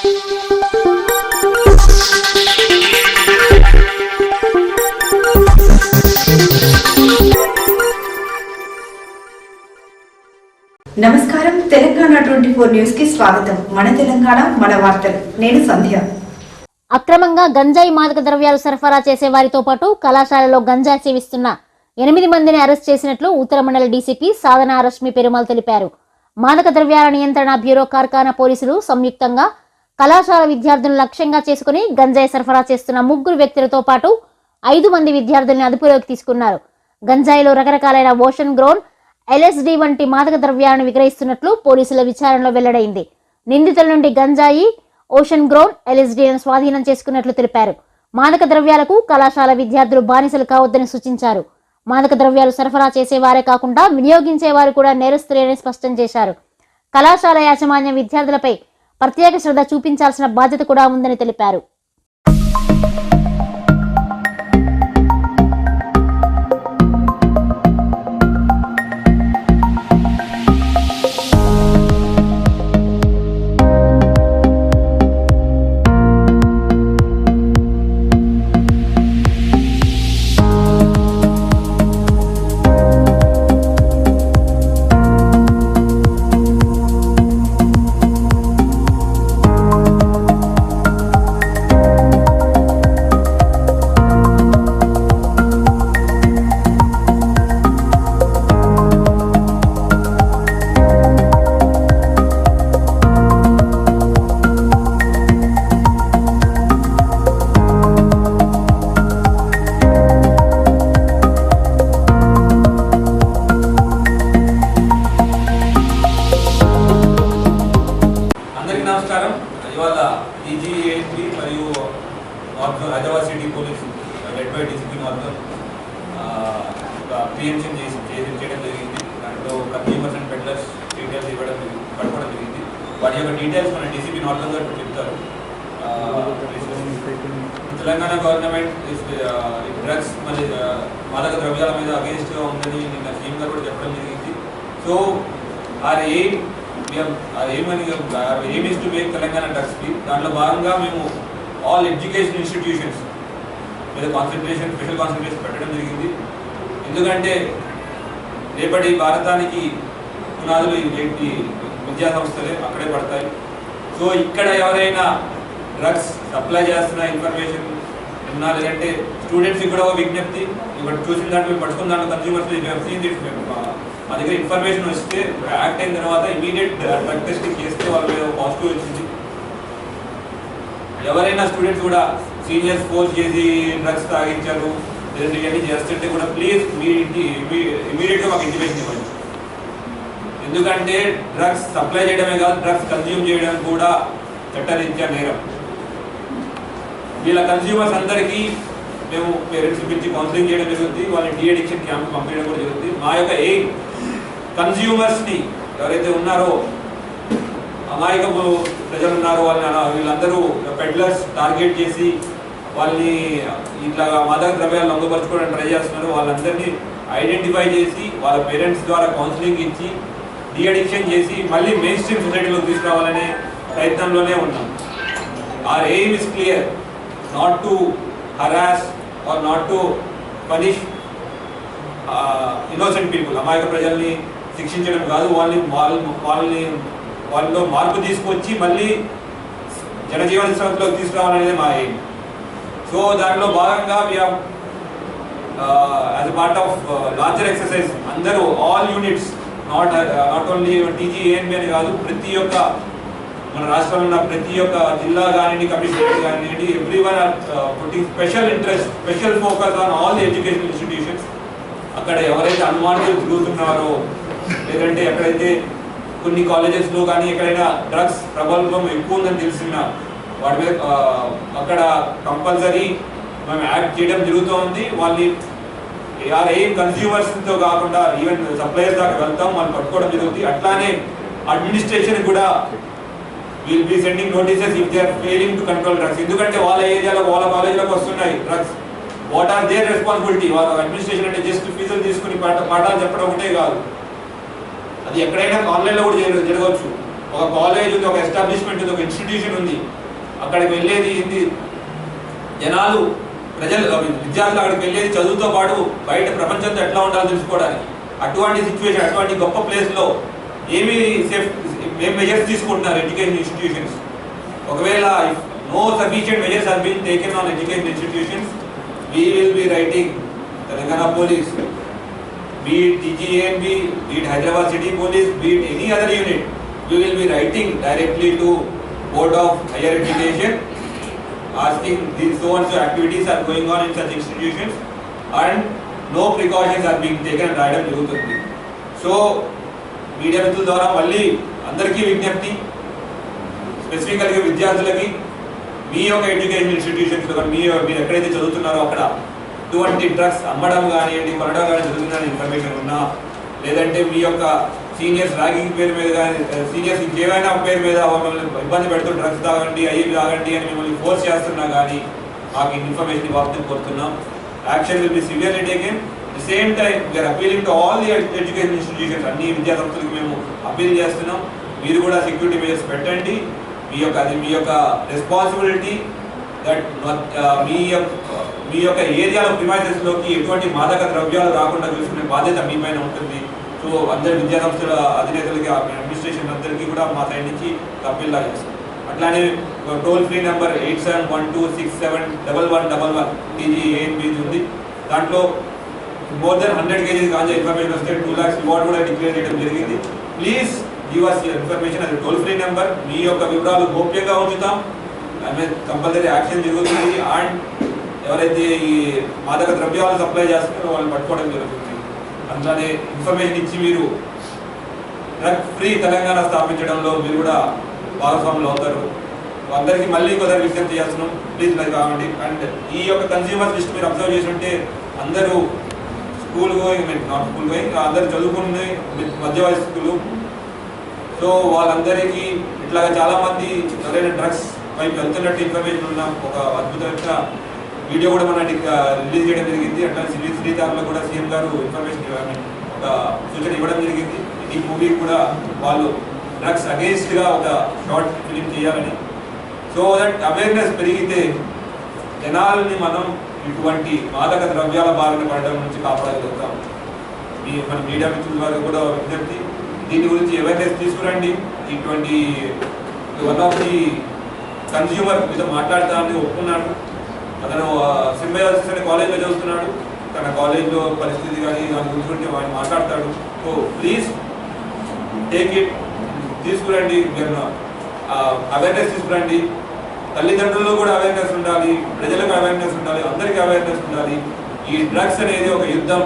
నమస్కారం. Telangana twenty four న్యూస్కి స్వాగతం. మన తెలంగాణ మన వార్తలు. నేను సంధ్య. అక్రమంగా గంజాయి మాదక ద్రవ్యాలు సరఫరా చేసే వారితో పాటు కళాశాలలో గంజా సేవిస్తున్న ఎనిమిది మందిని అరెస్ట్ చేసినట్లు ఉత్తర మండల డీసీపీ సాధన రశ్మి పెరుమాల్ తెలిపారు. మాదక ద్రవ్యాల నియంత్రణ బ్యూరో కార్ఖానా పోలీసులు సంయుక్తంగా కళాశాల విద్యార్థులను లక్ష్యంగా చేసుకుని గంజాయి సరఫరా చేస్తున్న ముగ్గురు వ్యక్తులతో పాటు ఐదు మంది విద్యార్థుల్ని అదుపులోకి తీసుకున్నారు. గంజాయిలో రకరకాలైన ఓషన్ గ్రోన్ ఎల్ఎస్డి వంటి మాదక ద్రవ్యాలను విక్రయిస్తున్నట్లు పోలీసుల విచారణలో వెల్లడైంది. నిందితుల నుండి గంజాయి ఓషన్ గ్రౌండ్ ఎల్ఎస్డీలను స్వాధీనం చేసుకున్నట్లు తెలిపారు. మాదక ద్రవ్యాలకు కళాశాల విద్యార్థులు బానిసలు కావద్దని సూచించారు. మాదక ద్రవ్యాలు సరఫరా చేసేవారే కాకుండా వినియోగించేవారు కూడా నేరస్తులేని స్పష్టం చేశారు. కళాశాల యాజమాన్యం విద్యార్థులపై ప్రత్యేక శ్రద్ధ చూపించాల్సిన బాధ్యత కూడా ఉందని తెలిపారు ఒక చేసి చేసి చేయడం జరిగింది. దాంట్లో కన్జ్యూమర్స్ అండ్ పెడ్లర్స్ డీటెయిల్స్ ఇవ్వడం జరిగింది పట్టుకోవడం జరిగింది. వాటి యొక్క డీటెయిల్స్ మన డీసీపీ నార్త్ గారు చెప్తారు. తెలంగాణ గవర్నమెంట్ డ్రగ్స్ మరి మాదక ద్రవ్యాల మీద అగేన్స్ట్గా ఉందని నిన్న సీఎం గారు కూడా చెప్పడం జరిగింది. సో ఆర్ ఎయిమ్ ఏమని aim is to make Telangana drugs free దాంట్లో భాగంగా మేము ఆల్ ఎడ్యుకేషన్ ఇన్స్టిట్యూషన్స్ మీద కాన్సన్ట్రేషన్ స్పెషల్ కాన్సన్ట్రేషన్ పెట్టడం జరిగింది. ఎందుకంటే రేపటి భారతానికి పునాదులు ఈ విద్యా సంస్థలే అక్కడే పడతాయి. సో ఇక్కడ ఎవరైనా డ్రగ్స్ సప్లై చేస్తున్న ఇన్ఫర్మేషన్ ఉన్నా లేదంటే స్టూడెంట్స్కి కూడా ఒక విజ్ఞప్తి ఇక్కడ చూసిన దాంట్లో మేము పట్టుకున్న దాంట్లో కన్జ్యూమర్స్ మా దగ్గర ఇన్ఫర్మేషన్ వస్తే యాక్ట్ అయిన తర్వాత ఇమీడియట్ డ్రగ్ టెస్టింగ్ చేస్తే వాళ్ళ మీద పాజిటివ్ వచ్చింది. ఎవరైనా స్టూడెంట్స్ కూడా సీనియర్స్ ఫోర్స్ చేసి డ్రగ్స్ తాగించారు లేదంటే ఇవన్నీ చేస్తుంటే కూడా ప్లీజ్ మీ ఇంటి ఇమీడియట్గా మాకు ఇంటిమేషన్ ఇవ్వండి. ఎందుకంటే డ్రగ్స్ సప్లై చేయడమే కాదు డ్రగ్స్ కన్జ్యూమ్ చేయడం కూడా చట్టరీత్యా నేరం. వీళ్ళ కన్స్యూమర్స్ అందరికీ మేము పేరెంట్స్ పిలిచి కౌన్సిలింగ్ చేయడం జరుగుతుంది వాళ్ళని డిఎడిక్షన్ క్యాంప్ పంపించడం కూడా జరుగుతుంది. మా యొక్క ఎయిమ్ కన్స్యూమర్స్ని ఎవరైతే ఉన్నారో అమాయకపు ప్రజలు ఉన్నారో వాళ్ళని వీళ్ళందరూ పెడ్లర్స్ టార్గెట్ చేసి వాళ్ళని ఇట్లా మాదక ద్రవ్యాలు లొంగపరచుకోవడానికి ట్రై చేస్తున్నారు. వాళ్ళందరినీ ఐడెంటిఫై చేసి వాళ్ళ పేరెంట్స్ ద్వారా కౌన్సిలింగ్ ఇచ్చి డిఅడిక్షన్ చేసి మళ్ళీ మెయిన్ స్ట్రీమ్ సొసైటీలోకి తీసుకురావాలనే ప్రయత్నంలోనే ఉన్నాం. Our aim is clear not to harass or not to punish innocent people అమాయక ప్రజల్ని శిక్షించడం కాదు. వాళ్ళని వాళ్ళని వాళ్ళలో మార్పు తీసుకొచ్చి మళ్ళీ జనజీవన సంస్థలోకి తీసుకురావాలనేది మా ఎయిమ్ సో దాంట్లో భాగంగా as part of larger exercise అందరూ all units not not only TG ANB అని కాదు ప్రతి ఒక్క మన రాష్ట్రంలో ఉన్న ప్రతి ఒక్క జిల్లా కానివ్వండి కమిషనరేట్ కానివ్వండి everyone are putting special interest special focus on all the education institutions అక్కడ ఎవరైతే అనుమానితులు తిరుగుతున్నారో లేదంటే ఎక్కడైతే కొన్ని కాలేజెస్లో కానీ ఎక్కడైనా డ్రగ్స్ ప్రభుత్వం ఎక్కువ ఉందని తెలిసినా వాటి మీద అక్కడ కంపల్సరీ మేము యాడ్ చేయడం జరుగుతూ ఉంది. వాళ్ళని ఆర్ ఏం కన్స్యూమర్స్తో కాకుండా ఈవెన్ సప్లయర్స్ దాకా వెళ్తాం వాళ్ళు పట్టుకోవడం జరుగుతుంది. అట్లానే అడ్మినిస్ట్రేషన్ కూడా will be sending notices if they are failing to control drugs. ఎందుకంటే వాళ్ళ ఏరియాలో వాళ్ళ కాలేజీలోకి వస్తున్నాయి drugs. What are their responsibility వాళ్ళ అడ్మినిస్ట్రేషన్ అంటే జస్ట్ ఫీజులు తీసుకుని పాఠ పాఠాలు చెప్పడం ఒకటే కాదు. అది ఎక్కడైనా ఆన్లైన్లో కూడా జరగవచ్చు. ఒక కాలేజ్ ఉంది ఒక ఎస్టాబ్లిష్మెంట్ ఉంది ఒక ఇన్స్టిట్యూషన్ ఉంది. అక్కడికి వెళ్ళేది ఇది జనాలు ప్రజలు విద్యార్థులు అక్కడికి వెళ్ళేది చదువుతో పాటు బయట ప్రపంచంతో ఎట్లా ఉండాలో తెలుసుకోవడానికి. అటువంటి సిచ్యువేషన్ అటువంటి గొప్ప ప్లేస్లో ఏమి సేఫ్ ఏం మెజర్స్ తీసుకుంటున్నారు ఎడ్యుకేషన్ ఇన్స్టిట్యూషన్స్ ఒకవేళ no sufficient measures are been taken on education institutions we will be writing Telangana police beat it beat Hyderabad city police beat any other unit any will be writing directly be Board of Higher Education, asking these so and so activities are going on in such institutions and no precautions are being taken and రాయడం జరుగుతుంది so media మిత్రుల ద్వారా మళ్ళీ అందరికీ విజ్ఞప్తి స్పెసిఫికల్గా విద్యార్థులకి మీ యొక్క education institutions మీ మీరు ఎక్కడైతే చదువుతున్నారో అక్కడ ఇటువంటి డ్రగ్స్ అమ్మడం కానివ్వండి కొనడం కానీ జరుగుతుందని ఇన్ఫర్మేషన్ ఉన్నా లేదంటే మీ యొక్క సీనియర్స్ ర్యాగింగ్ పేరు మీద కానీ సీనియర్స్ ఇంకేమైనా పేరు మీద మిమ్మల్ని ఇబ్బంది పెడుతూ డ్రగ్స్ తాగండి అయ్యి తాగండి అని మిమ్మల్ని ఫోర్స్ చేస్తున్నా కానీ మాకు ఇన్ఫర్మేషన్ ఇవ్వాలని కోరుతున్నాం. Action will be severely taken the same time we're appealing to all the education institutions అన్ని విద్యా సంస్థలకు మేము అపీల్ చేస్తున్నాం. మీరు కూడా సెక్యూరిటీ మెజర్స్ పెట్టండి. మీ యొక్క అది మీ యొక్క రెస్పాన్సిబిలిటీ దట్ మీ యొక్క మీ యొక్క ఏరియాలో ప్రిమైసెస్లోకి ఎటువంటి మాదక ద్రవ్యాలు రాకుండా చూసుకునే బాధ్యత మీ పైన ఉంటుంది. సో అందరి విద్యా సంస్థల అధినేతలకి అడ్మినిస్ట్రేషన్ అందరికీ కూడా మా సైడ్ నుంచి అప్పీల్ చేస్తాం అట్లానే toll free number eight seven one two six seven double one double one TG ANB ఉంది. దాంట్లో more than hundred KGs ganja information వస్తే టూ ల్యాక్స్ రివార్డ్ కూడా డిక్లేర్ చేయడం జరిగింది. ప్లీజ్ గివ్ అస్ ఇన్ఫర్మేషన్ అది టోల్ ఫ్రీ నెంబర్ మీ యొక్క వివరాలు గోప్యంగా ఉంచుతాం. ఆమె కంపల్సరీ యాక్షన్ జరుగుతుంది. అండ్ ఎవరైతే ఈ మాదక ద్రవ్యాలు సప్లై చేస్తున్నారో వాళ్ళని పట్టుకోవడం జరుగుతుంది. అట్లానే ఇన్ఫర్మేషన్ ఇచ్చి మీరు డ్రగ్ ఫ్రీ తెలంగాణ స్థాపించడంలో మీరు కూడా భాగస్వాములు అవుతారు. అందరికీ మళ్ళీ ఇంకోసారి విజ్ఞప్తి చేస్తున్నాం ప్లీజ్ మరి కావండి. అండ్ ఈ యొక్క కన్స్యూమర్స్ లిస్ట్ మీరు అబ్జర్వ్ చేసి ఉంటే అందరూ school going mean not school going అందరు చదువుకునే మధ్య వయస్కులు సో వాళ్ళందరికీ ఇట్లాగా చాలామంది సరైన ఎవరైనా డ్రగ్స్ వైపు వెళ్తున్నట్టు ఇన్ఫర్మేషన్ ఉన్న ఒక అద్భుతమైన వీడియో కూడా మన రిలీజ్ చేయడం జరిగింది. అట్లా శ్రీ శ్రీతాంలో కూడా సీఎం గారు ఇన్ఫర్మేషన్ ఇవ్వడం ఒక సూచన ఇవ్వడం జరిగింది. ఈ మూవీ కూడా వాళ్ళు డ్రగ్స్ అగేన్స్ట్గా ఒక షార్ట్ ఫిలిం చేయాలని. సో దట్ అవేర్నెస్ పెరిగితే జనాల్ని మనం ఇటువంటి మాదక ద్రవ్యాల బారిన పడడం నుంచి కాపాడగలుగుతాం. మీ మన మీడియా మిత్రుల వారు కూడా విజ్ఞప్తి. దీని గురించి అవేర్నెస్ తీసుకురండి. ఇటువంటి వన్ ఆఫ్ ది కన్స్యూమర్ మీద మాట్లాడతానని ఒప్పుకున్నాను. అతను సింబయాసిస్ అనే కాలేజ్లో చదువుతున్నాడు. తన కాలేజ్లో పరిస్థితి కానీ దాని గురించి గురించి మాట్లాడతాడు. సో ప్లీజ్ టేక్ ఇట్ తీసుకురండి అవేర్నెస్ తీసుకురండి. తల్లిదండ్రుల్లో కూడా అవేర్నెస్ ఉండాలి ప్రజలకు అవేర్నెస్ ఉండాలి అందరికీ అవేర్నెస్ ఉండాలి. ఈ డ్రగ్స్ అనేది ఒక యుద్ధం.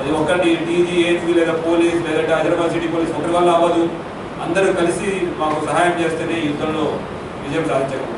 అది ఒకటి టీజీ లేదా పోలీస్ లేదంటే హైదరాబాద్ సిటీ పోలీస్ ఒకరి వల్ల అవ్వదు. అందరూ కలిసి మాకు సహాయం చేస్తేనే యుద్ధంలో విజయం సాధించగలం.